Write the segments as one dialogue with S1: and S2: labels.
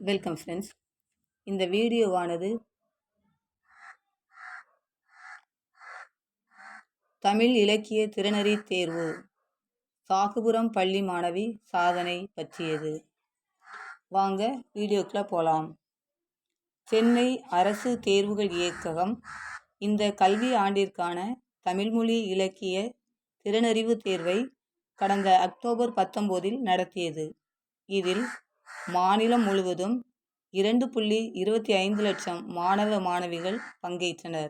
S1: Welcome friends இந்த வீடியோவானது தமிழ் இலக்கிய திறனறி தேர்வு சாகுபுரம் பள்ளி மாணவி சாதனை பற்றியது. வாங்க வீடியோக்குள்ளே போகலாம் சென்னை அரசு தேர்வுகள் இயக்ககம் இந்த கல்வி ஆண்டிற்கான தமிழ்மொழி இலக்கிய திறனறிவு தேர்வை கடந்த அக்டோபர் பத்தொம்போதில் நடத்தியது. இதில் மாநிலம் முழுவதும் இரண்டு புள்ளி இருபத்தி ஐந்து லட்சம் மாணவ மாணவிகள் பங்கேற்றனர்.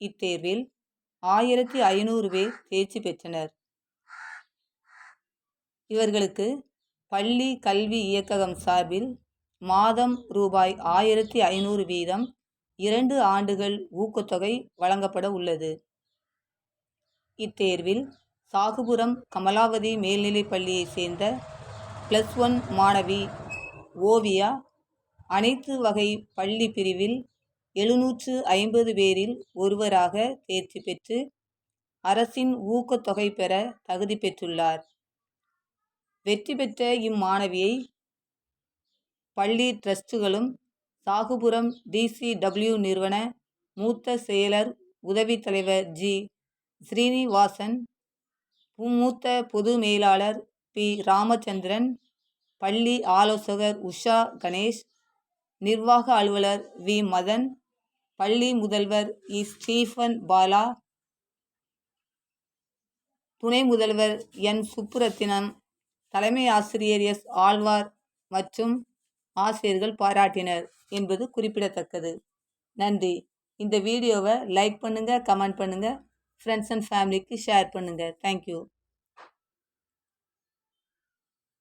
S1: இத்தேர்வில் ஆயிரத்தி ஐநூறு பேர் தேர்ச்சி பெற்றனர். இவர்களுக்கு பள்ளி கல்வி இயக்ககம் சார்பில் மாதம் ரூபாய் ஆயிரத்தி ஐநூறு வீதம் இரண்டு ஆண்டுகள் ஊக்கத்தொகை வழங்கப்பட உள்ளது. இத்தேர்வில் சாகுபுரம் கமலாவதி மேல்நிலைப் பள்ளியைச் சேர்ந்த ப்ளஸ் ஒன் மாணவி ஓவியா அனைத்து வகை பள்ளி பிரிவில் எழுநூற்று ஐம்பது பேரில் ஒருவராக தேர்ச்சி பெற்று அரசின் ஊக்கத்தொகை பெற தகுதி பெற்றுள்ளார். வெற்றி பெற்ற இம்மாணவியை பள்ளி டிரஸ்டுகளும் சாகுபுரம் டிசிடபிள்யூ நிறுவன மூத்த செயலர் உதவித் தலைவர் ஜி. ஸ்ரீனிவாசன் மூத்த பொது மேலாளர் பி. ராமச்சந்திரன் பள்ளி ஆலோசகர் உஷா கணேஷ் நிர்வாக அலுவலர் வி. மதன் பள்ளி முதல்வர் இ. ஸ்டீஃபன் பாலா துணை முதல்வர் என். சுப்புரத்தினம் தலைமை ஆசிரியர் எஸ். ஆழ்வார் மற்றும் ஆசிரியர்கள் பாராட்டினர் என்பது குறிப்பிடத்தக்கது. நன்றி. இந்த வீடியோவை லைக் பண்ணுங்கள் கமெண்ட் பண்ணுங்கள் ஃப்ரெண்ட்ஸ் அண்ட் ஃபேமிலிக்கு ஷேர் பண்ணுங்கள் தேங்க்யூ